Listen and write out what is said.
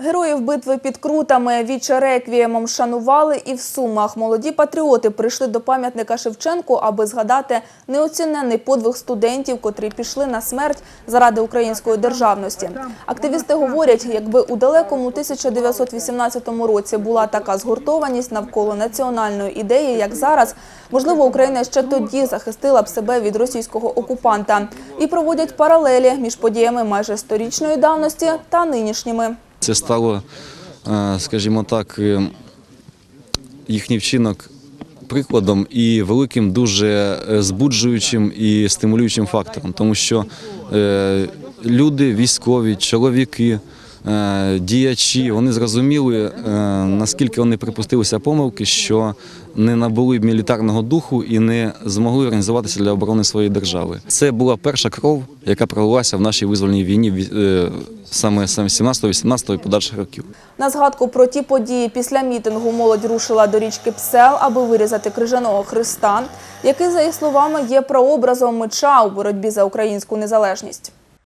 Героїв битви під Крутами віче реквіємом шанували і в Сумах. Молоді патріоти прийшли до пам'ятника Шевченку, аби згадати неоціненний подвиг студентів, котрі пішли на смерть заради української державності. Активісти говорять, якби у далекому 1918 році була така згуртованість навколо національної ідеї, як зараз, можливо, Україна ще тоді захистила б себе від російського окупанта. І проводять паралелі між подіями майже сторічної давності та нинішніми. Це стало, е, скажімо так, е, їхній вчинок прикладом і великим дуже е, збуджуючим і стимулюючим фактором, тому що люди, військові, чоловіки. Е, Діячі вони зрозуміли, е, наскільки вони припустилися помилки, що не набули мілітарного духу і не змогли організуватися для оборони своєї держави. Це була перша кров, яка пролилася в нашій визвольній війні ві- е, саме 17-18 і подальших років. На згадку про ті події після мітингу молодь рушила до річки Псел, аби вирізати крижаного Христа, який, за їх словами, є прообразом меча у боротьбі за українську незалежність.